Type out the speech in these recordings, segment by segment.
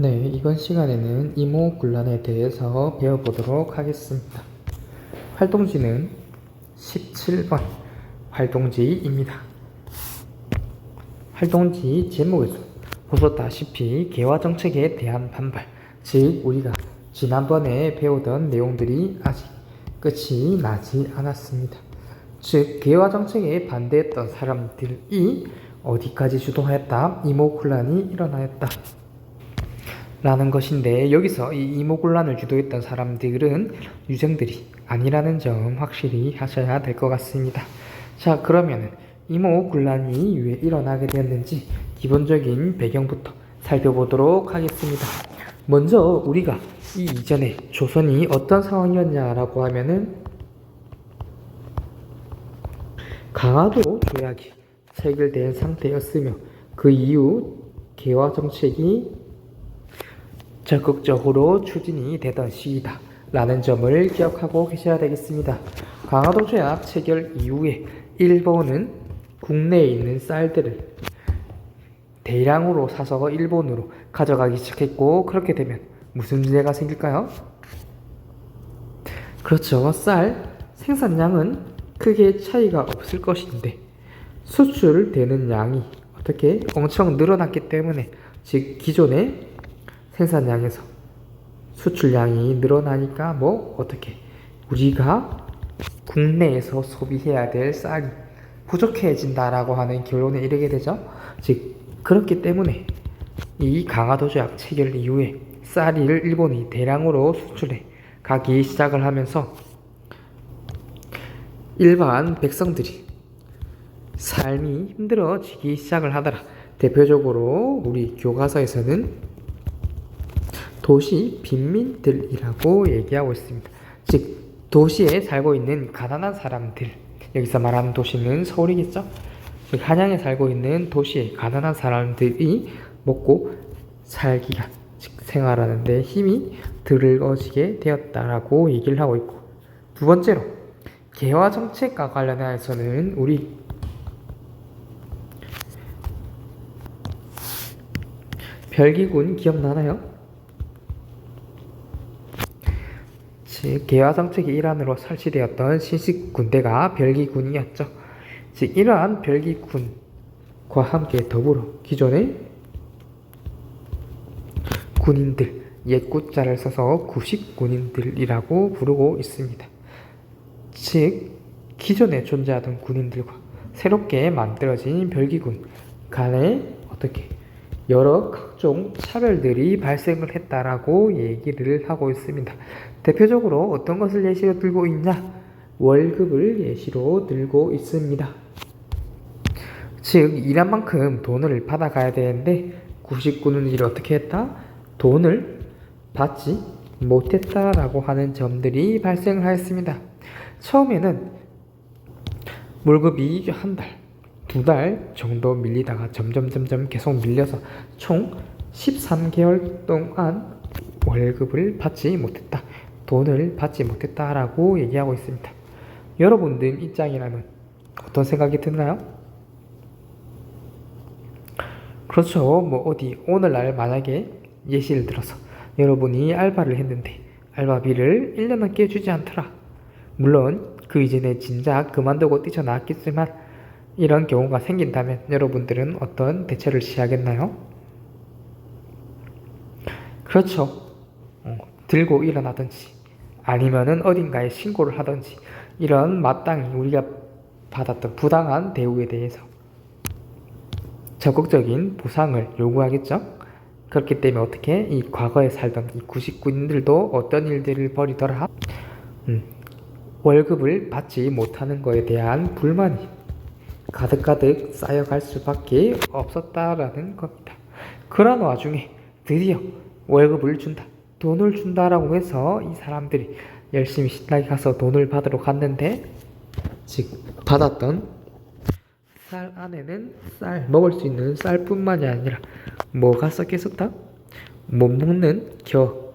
네, 이번 시간에는 이모군란에 대해서 배워보도록 하겠습니다. 활동지는 17번 활동지입니다. 활동지 제목에서 보셨다시피 개화정책에 대한 반발, 즉 우리가 지난번에 배우던 내용들이 아직 끝이 나지 않았습니다. 즉 개화정책에 반대했던 사람들이 어디까지 주도하였다? 이모군란이 일어나였다. 라는 것인데 여기서 이 이모군란을 주도했던 사람들은 유생들이 아니라는 점 확실히 하셔야 될 것 같습니다. 자 그러면 이모군란이 왜 일어나게 되었는지 기본적인 배경부터 살펴보도록 하겠습니다. 먼저 우리가 이 이전에 조선이 어떤 상황이었냐라고 하면은 강화도 조약이 체결된 상태였으며 그 이후 개화 정책이 적극적으로 추진이 되던 시기다. 라는 점을 기억하고 계셔야 되겠습니다. 강화도 조약 체결 이후에 일본은 국내에 있는 쌀들을 대량으로 사서 일본으로 가져가기 시작했고 그렇게 되면 무슨 문제가 생길까요? 그렇죠. 쌀 생산량은 크게 차이가 없을 것인데 수출되는 양이 어떻게 엄청 늘어났기 때문에 즉 기존의 생산량에서 수출량이 늘어나니까 뭐 어떻게 우리가 국내에서 소비해야 될 쌀이 부족해진다라고 하는 결론에 이르게 되죠. 즉 그렇기 때문에 이 강화도 조약 체결 이후에 쌀을 일본이 대량으로 수출해 가기 시작을 하면서 일반 백성들이 삶이 힘들어지기 시작을 하더라. 대표적으로 우리 교과서에서는 도시 빈민들이라고 얘기하고 있습니다. 즉 도시에 살고 있는 가난한 사람들 여기서 말하는 도시는 서울이겠죠. 즉 한양에 살고 있는 도시의 가난한 사람들이 먹고 살기가 즉 생활하는 데 힘이 들어지게 되었다라고 얘기를 하고 있고 두 번째로 개화 정책과 관련해서는 우리 별기군 기억나나요? 즉 개화 정책의 일환으로 설치되었던 신식 군대가 별기군이었죠. 즉 이러한 별기군과 함께 더불어 기존의 군인들 옛구자를 써서 구식군인들이라고 부르고 있습니다. 즉 기존에 존재하던 군인들과 새롭게 만들어진 별기군 간에 어떻게 여러 각종 차별들이 발생을 했다라고 얘기를 하고 있습니다. 대표적으로 어떤 것을 예시로 들고 있냐? 월급을 예시로 들고 있습니다. 즉 일한 만큼 돈을 받아가야 되는데 99년들이 어떻게 했다? 돈을 받지 못했다라고 하는 점들이 발생을 하였습니다. 처음에는 월급이 한 달, 두 달 정도 밀리다가 점점 점점 계속 밀려서 총 13개월 동안 월급을 받지 못했다. 돈을 받지 못했다라고 얘기하고 있습니다. 여러분들 입장이라면 어떤 생각이 드나요? 그렇죠. 뭐 어디 오늘날 만약에 예시를 들어서 여러분이 알바를 했는데 알바비를 1년 넘게 주지 않더라. 물론 그 이전에 진작 그만두고 뛰쳐나왔겠지만 이런 경우가 생긴다면 여러분들은 어떤 대처를 취하겠나요? 그렇죠. 어, 들고 일어나든지 아니면은 어딘가에 신고를 하든지 이런 마땅히 우리가 받았던 부당한 대우에 대해서 적극적인 보상을 요구하겠죠. 그렇기 때문에 어떻게 이 과거에 살던 이 99인들도 어떤 일들을 벌이더라. 음, 월급을 받지 못하는 것에 대한 불만이 가득가득 쌓여갈 수밖에 없었다라는 겁니다. 그런 와중에 드디어 월급을 준다, 돈을 준다라고 해서 이 사람들이 열심히 신나게 가서 돈을 받으러 갔는데 즉 받았던 쌀 안에는 쌀 먹을 수 있는 쌀뿐만이 아니라 뭐가 섞여 있었다? 못 먹는 겨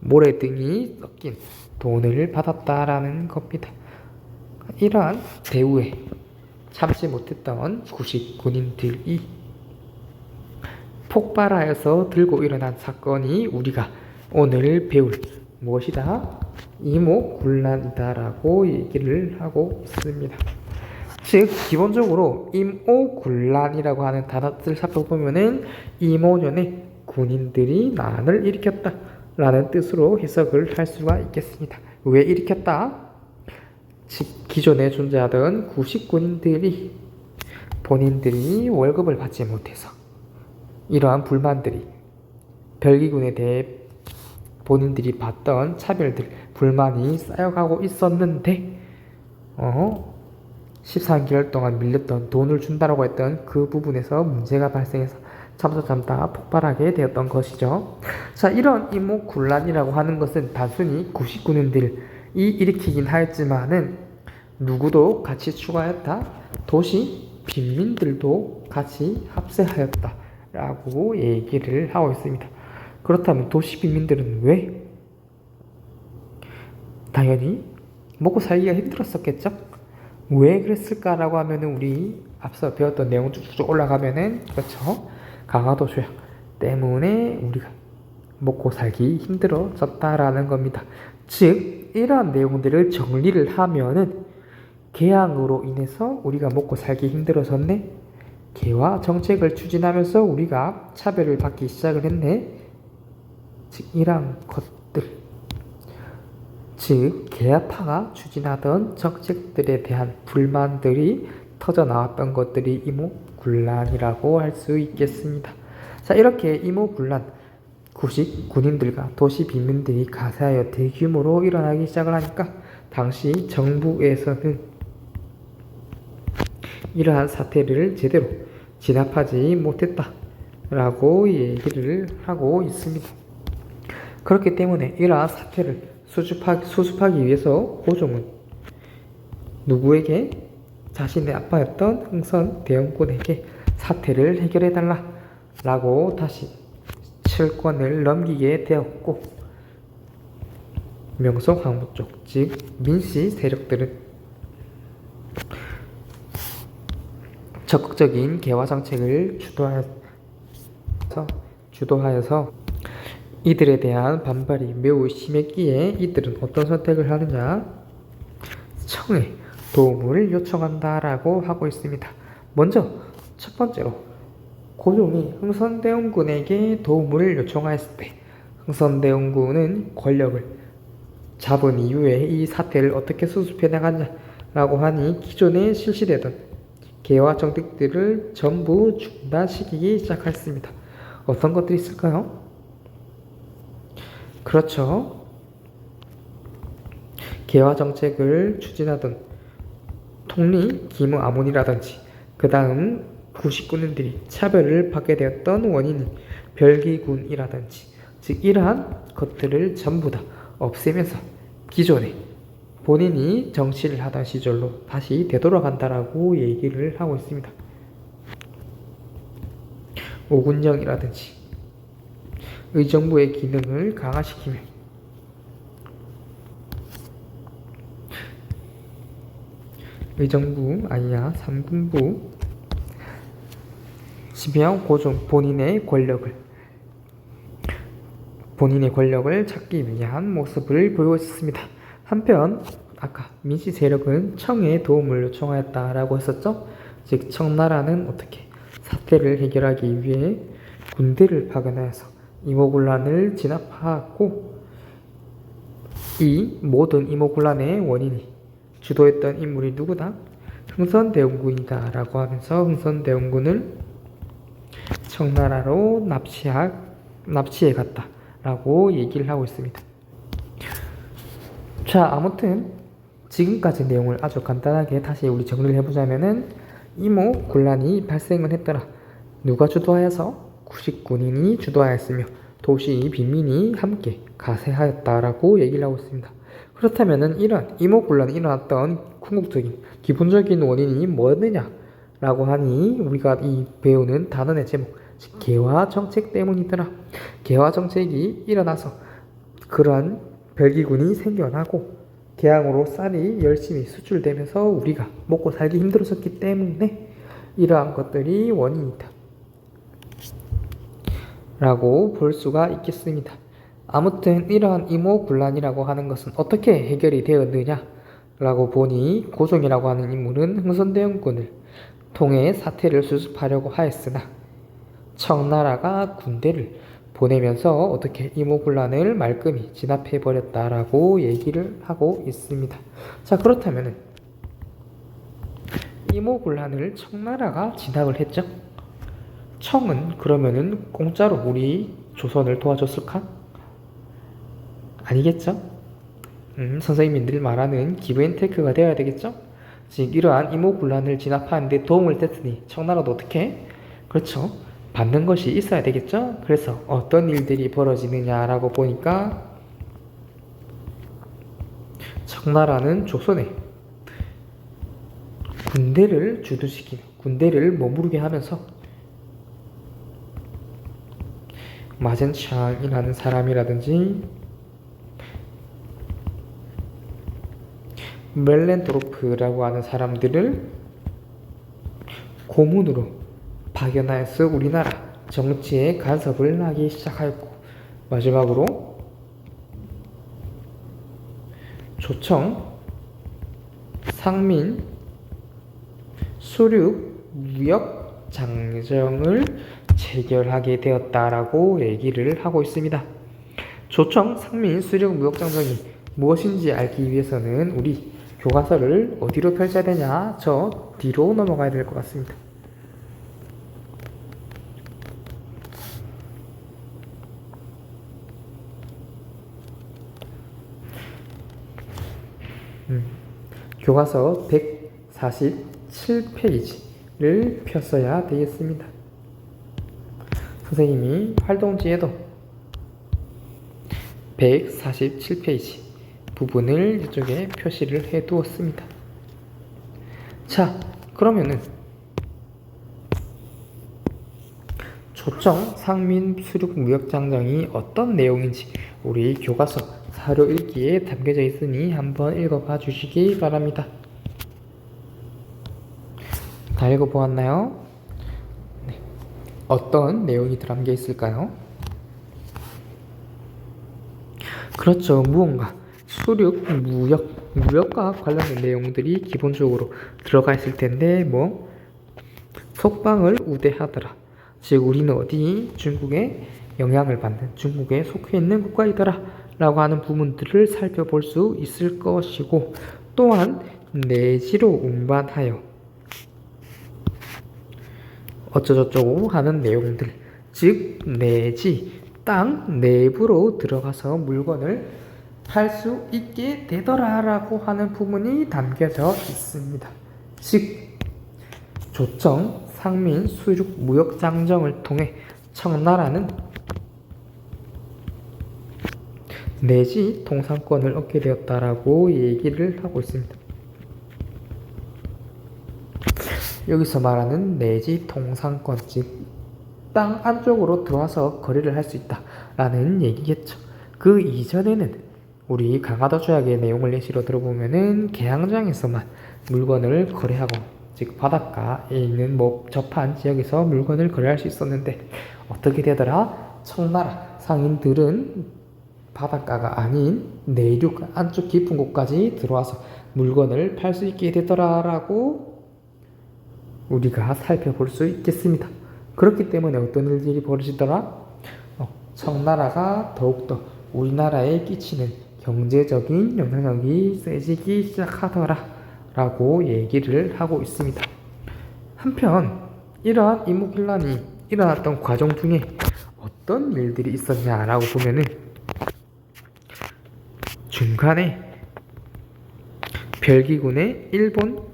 모래 등이 섞인 돈을 받았다라는 겁니다. 이러한 대우에 참지 못했던 구식 군인들이 폭발하여서 들고 일어난 사건이 우리가 오늘 배울 무엇이다? 이모군란이다라고 얘기를 하고 있습니다. 즉 기본적으로 임오군란이라고 하는 단어를 살펴보면은 임오년에 군인들이 난을 일으켰다라는 뜻으로 해석을 할 수가 있겠습니다. 왜 일으켰다? 즉 기존에 존재하던 구식군인들이 본인들이 월급을 받지 못해서 이러한 불만들이 별기군에 대해 본인들이 받던 차별들, 불만이 쌓여가고 있었는데 어, 13개월 동안 밀렸던 돈을 준다라고 했던 그 부분에서 문제가 발생해서 참다 참다 폭발하게 되었던 것이죠. 자, 이런 이모군란이라고 하는 것은 단순히 구식군인들이 일으키긴 하였지만은 누구도 같이 추가했다. 도시 빈민들도 같이 합세하였다 라고 얘기를 하고 있습니다. 그렇다면 도시 빈민들은 왜? 당연히 먹고 살기가 힘들었었겠죠? 왜 그랬을까라고 하면은 우리 앞서 배웠던 내용 쭉쭉 올라가면은 그렇죠 강화도 조약 때문에 우리가 먹고 살기 힘들어졌다라는 겁니다. 즉 이러한 내용들을 정리를 하면은 개항으로 인해서 우리가 먹고 살기 힘들어졌네. 개화 정책을 추진하면서 우리가 차별을 받기 시작을 했네. 즉 이러한 것들 즉 개화파가 추진하던 정책들에 대한 불만들이 터져 나왔던 것들이 이모군란이라고 할 수 있겠습니다. 자 이렇게 이모군란 구식 군인들과 도시 빈민들이 가세하여 대규모로 일어나기 시작을 하니까 당시 정부에서는 이러한 사태를 제대로 진압하지 못했다라고 얘기를 하고 있습니다. 그렇기 때문에 이러한 사태를 수습하기, 수습하기 위해서 고종은 누구에게? 자신의 아빠였던 흥선 대원군에게 사태를 해결해 달라 라고 다시 칠권을 넘기게 되었고 명성 황무 쪽, 즉 민씨 세력들은 적극적인 개화 정책을 주도하여서, 주도하여서 이들에 대한 반발이 매우 심했기에 이들은 어떤 선택을 하느냐? 청에 도움을 요청한다라고 하고 있습니다. 먼저 첫 번째로 고종이 흥선대원군에게 도움을 요청하였을 때 흥선대원군은 권력을 잡은 이후에 이 사태를 어떻게 수습해 나가냐라고 하니 기존에 실시되던 개화 정책들을 전부 중단시키기 시작했습니다. 어떤 것들이 있을까요? 그렇죠. 개화 정책을 추진하던 통리 기무 아몬이라든지 그 다음 구식군인들이 차별을 받게 되었던 원인은 별기군이라든지 즉 이러한 것들을 전부 다 없애면서 기존의 본인이 정치를 하던 시절로 다시 되돌아간다라고 얘기를 하고 있습니다. 오군령이라든지 의정부의 기능을 강화시키며 의정부 아니야 삼군부 지명 고종 본인의 권력을 본인의 권력을 찾기 위한 모습을 보여있습니다. 한편 아까 민씨 세력은 청에 도움을 요청하였다라고 했었죠. 즉 청나라는 어떻게 사태를 해결하기 위해 군대를 파견하여서 이모군란을 진압하고 이 모든 이모군란의 원인이 주도했던 인물이 누구다? 흥선대원군이다 라고 하면서 흥선대원군을 청나라로 납치하, 납치해 갔다 라고 얘기를 하고 있습니다. 자, 아무튼 지금까지 내용을 아주 간단하게 다시 우리 정리를 해보자면은 이모 곤란이 발생을 했더라. 누가 주도하여서 구식 군인이 주도하였으며 도시 빈민이 함께 가세하였다라고 얘기를 하고 있습니다. 그렇다면은 이런 이모 곤란이 일어났던 궁극적인 기본적인 원인이 뭐였느냐라고 하니 우리가 이 배우는 단원의 제목 개화 정책 때문이더라. 개화 정책이 일어나서 그러한 별기군이 생겨나고 개항으로 쌀이 열심히 수출되면서 우리가 먹고 살기 힘들어졌기 때문에 이러한 것들이 원인이다. 라고 볼 수가 있겠습니다. 아무튼 이러한 이모군란이라고 하는 것은 어떻게 해결이 되었느냐 라고 보니 고종이라고 하는 인물은 흥선대원군을 통해 사태를 수습하려고 하였으나 청나라가 군대를 보내면서 어떻게 이모군란을 말끔히 진압해 버렸다라고 얘기를 하고 있습니다. 자 그렇다면은 이모군란을 청나라가 진압을 했죠. 청은 그러면은 공짜로 우리 조선을 도와줬을까? 아니겠죠? 음, 선생님들 말하는 기브앤테크가 되어야 되겠죠? 즉 이러한 이모군란을 진압하는데 도움을 됐으니 청나라도 어떻게? 그렇죠. 받는 것이 있어야 되겠죠? 그래서 어떤 일들이 벌어지느냐라고 보니까 청나라는 조선에 군대를 주둔시키는 군대를 머무르게 하면서 마젠창이라는 사람이라든지 멜렌도르프라고 하는 사람들을 고문으로 파견하여서 우리나라 정치에 간섭을 하기 시작하였고 마지막으로 조청, 상민, 수륙, 무역 장정을 체결하게 되었다라고 얘기를 하고 있습니다. 조청, 상민, 수륙, 무역 장정이 무엇인지 알기 위해서는 우리 교과서를 어디로 펼쳐야 되냐? 저 뒤로 넘어가야 될 것 같습니다. 음, 교과서 147페이지를 폈어야 되겠습니다. 선생님이 활동지에도 147페이지 부분을 이쪽에 표시를 해 두었습니다. 자, 그러면은 조청 상민 수륙 무역 장정이 어떤 내용인지 우리 교과서 사료 읽기에 담겨져 있으니 한번 읽어봐 주시기 바랍니다. 다 읽어보았나요? 네. 어떤 내용이 담겨 있을까요? 그렇죠. 무언가 수륙, 무역, 무역과 관련된 내용들이 기본적으로 들어가 있을 텐데 뭐 속방을 우대하더라. 즉 우리는 어디 중국에 영향을 받는 중국에 속해 있는 국가이더라 라고 하는 부분들을 살펴볼 수 있을 것이고 또한 내지로 운반하여 어쩌저쩌고 하는 내용들 즉 내지 땅 내부로 들어가서 물건을 팔 수 있게 되더라라고 하는 부분이 담겨져 있습니다. 즉 조정, 상민, 수륙, 무역 장정을 통해 청나라는 내지 통상권을 얻게 되었다라고 얘기를 하고 있습니다. 여기서 말하는 내지 통상권 즉 땅 안쪽으로 들어와서 거래를 할 수 있다라는 얘기겠죠. 그 이전에는 우리 강화도 조약의 내용을 예시로 들어보면은 개항장에서만 물건을 거래하고 즉 바닷가에 있는 뭐 접한 지역에서 물건을 거래할 수 있었는데 어떻게 되더라? 청나라 상인들은 바닷가가 아닌 내륙 안쪽 깊은 곳까지 들어와서 물건을 팔 수 있게 되더라라고 우리가 살펴볼 수 있겠습니다. 그렇기 때문에 어떤 일들이 벌어지더라? 어, 청나라가 더욱더 우리나라에 끼치는 경제적인 영향력이 세지기 시작하더라 라고 얘기를 하고 있습니다. 한편 이러한 이목일란이 일어났던 과정 중에 어떤 일들이 있었냐라고 보면은 중간에 별기군의 일본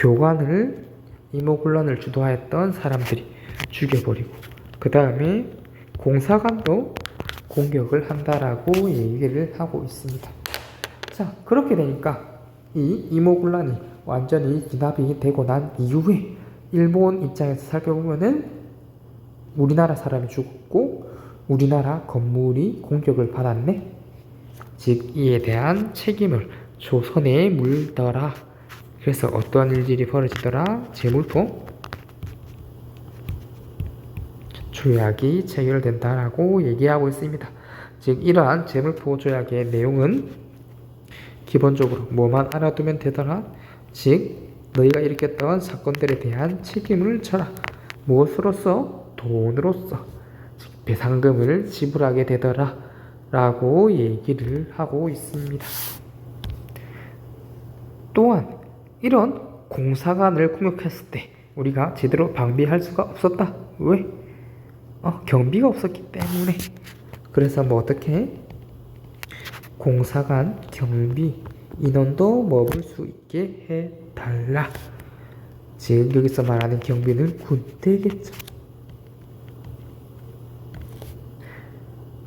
교관을 이모군란을 주도하였던 사람들이 죽여버리고 그 다음에 공사관도 공격을 한다라고 얘기를 하고 있습니다. 자 그렇게 되니까 이 이모군란이 완전히 진압이 되고 난 이후에 일본 입장에서 살펴보면은 우리나라 사람이 죽었고 우리나라 건물이 공격을 받았네. 즉 이에 대한 책임을 조선에 물더라. 그래서 어떤 일들이 벌어지더라? 제물포 조약이 체결된다라고 얘기하고 있습니다. 즉 이러한 재물포 조약의 내용은 기본적으로 뭐만 알아두면 되더라. 즉 너희가 일으켰던 사건들에 대한 책임을 져라. 무엇으로서? 돈으로서. 즉 배상금을 지불하게 되더라. 라고 얘기를 하고 있습니다. 또한 이런 공사관을 공격했을 때 우리가 제대로 방비할 수가 없었다. 왜? 어, 경비가 없었기 때문에. 그래서 뭐 어떻게? 공사관 경비 인원도 먹을 수 있게 해달라. 즉 여기서 말하는 경비는 군대겠죠.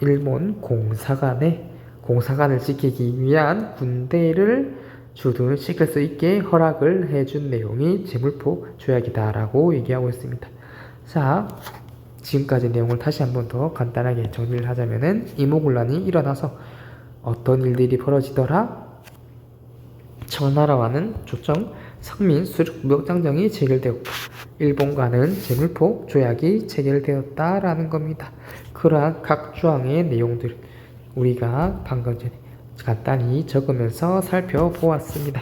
일본 공사관에 공사관을 지키기 위한 군대를 주둔시킬 수 있게 허락을 해준 내용이 재물포 조약이다라고 얘기하고 있습니다. 자, 지금까지 내용을 다시 한 번 더 간단하게 정리를 하자면은 이모군란이 일어나서 어떤 일들이 벌어지더라? 청나라와는 조정 상민 수륙 무역장정이 체결되었고 일본과는 재물포 조약이 체결되었다라는 겁니다. 그러한 각 조항의 내용들 우리가 방금 전에 간단히 적으면서 살펴보았습니다.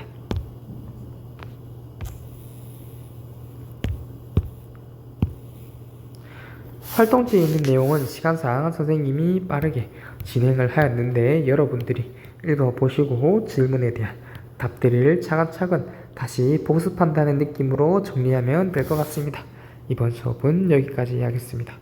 활동지에 있는 내용은 시간상 선생님이 빠르게 진행을 하였는데 여러분들이 읽어보시고 질문에 대한 답들을 차근차근 다시 복습한다는 느낌으로 정리하면 될 것 같습니다. 이번 수업은 여기까지 하겠습니다.